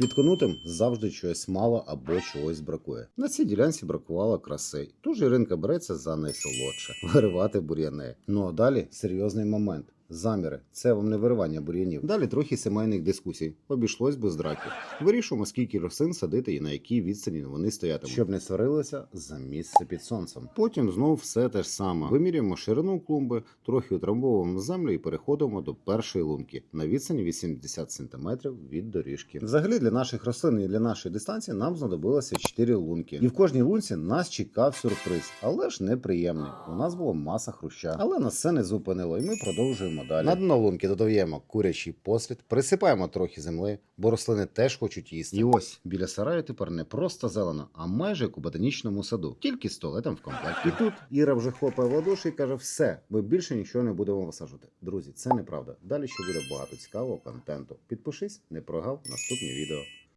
Під конутим завжди чогось мало або чогось бракує. На цій ділянці бракувало краси, тож Іринка береться за найсолодше виривати бур'яни. Ну а далі серйозний момент. Заміри це вам не виривання бур'янів. Далі трохи сімейних дискусій. Обійшлось без драків. Вирішуємо, скільки рослин садити і на якій відстані вони стоятимуть, щоб не сварилися за місце під сонцем. Потім знов все те ж саме. Вимірюємо ширину клумби, трохи утрамбовуємо землю і переходимо до першої лунки на відстані 80 см від доріжки. Взагалі для наших рослин і для нашої дистанції нам знадобилося 4 лунки. І в кожній лунці нас чекав сюрприз, але ж неприємний. У нас була маса хруща, але нас це не зупинило, і ми продовжуємо далі. На дно лунки додаємо курячий послід, присипаємо трохи земли, бо рослини теж хочуть їсти. І ось біля сараю тепер не просто зелено, а майже як у ботанічному саду, тільки з туалетом в комплекті. І тут Іра вже хлопає в ладоші і каже: все, ми більше нічого не будемо висаджувати. Друзі, це неправда. Далі ще буде багато цікавого контенту. Підпишись, не прогав наступні відео.